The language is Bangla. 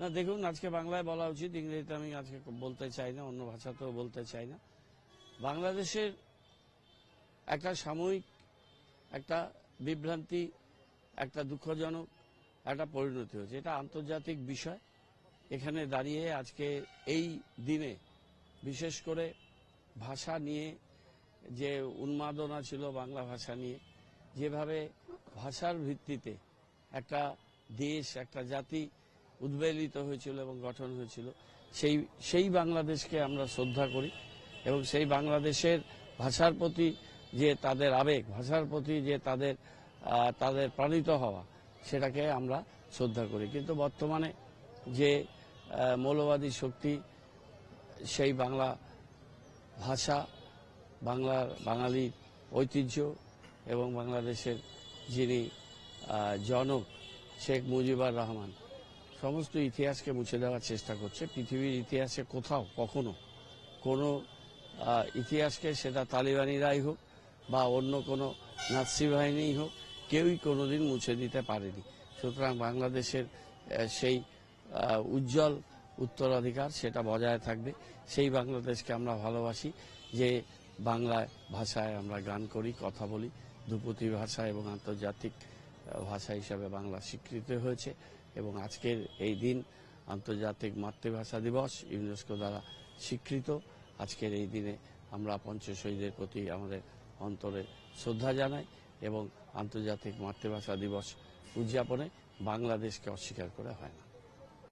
না, দেখুন, আজকে বাংলায় বলা উচিত, ইংরেজিতে আমি আজকে বলতে চাই না, অন্য ভাষাতেও বলতে চাই না। বাংলাদেশের একটা সাময়িক, একটা বিভ্রান্তি, একটা দুঃখজনক, একটা পরিণতি হয়েছে। এটা আন্তর্জাতিক বিষয়। এখানে দাঁড়িয়ে আজকে এই দিনে বিশেষ করে ভাষা নিয়ে যে উন্মাদনা ছিল বাংলা ভাষা নিয়ে, যেভাবে ভাষার ভিত্তিতে একটা দেশ, একটা জাতি উদ্বেলিত হয়েছিল এবং গঠন হয়েছিল। সেই সেই বাংলাদেশকে আমরা শ্রদ্ধা করি এবং সেই বাংলাদেশের ভাষার প্রতি যে তাদের আবেগ, ভাষার প্রতি যে তাদের তাদের প্রাণিত হওয়া, সেটাকে আমরা শ্রদ্ধা করি। কিন্তু বর্তমানে যে মৌলবাদী শক্তি, সেই বাংলা ভাষা, বাংলার বাঙালির ঐতিহ্য এবং বাংলাদেশের যিনি জনক শেখ মুজিবুর রহমান, সমস্ত ইতিহাসকে মুছে দেওয়ার চেষ্টা করছে। পৃথিবীর ইতিহাসে কোথাও, কখনো কোনো ইতিহাসকে সেটা তালিবানিরাই হোক বা অন্য কোনো নাৎসি বাহিনীই হোক, কেউই কোনোদিন মুছে দিতে পারেনি। সুতরাং বাংলাদেশের সেই উজ্জ্বল উত্তরাধিকার সেটা বজায় থাকবে। সেই বাংলাদেশকে আমরা ভালোবাসি যে বাংলা ভাষায় আমরা গান করি, কথা বলি। ধ্রুপদী ভাষা এবং আন্তর্জাতিক ভাষা হিসাবে বাংলা স্বীকৃত হয়েছে এবং আজকের এই দিন আন্তর্জাতিক মাতৃভাষা দিবস ইউনেস্কো দ্বারা স্বীকৃত। আজকের এই দিনে আমরা পঞ্চশহীদের প্রতি আমাদের অন্তরে শ্রদ্ধা জানাই এবং আন্তর্জাতিক মাতৃভাষা দিবস উদযাপনে বাংলাদেশকে অস্বীকার করে হয় না।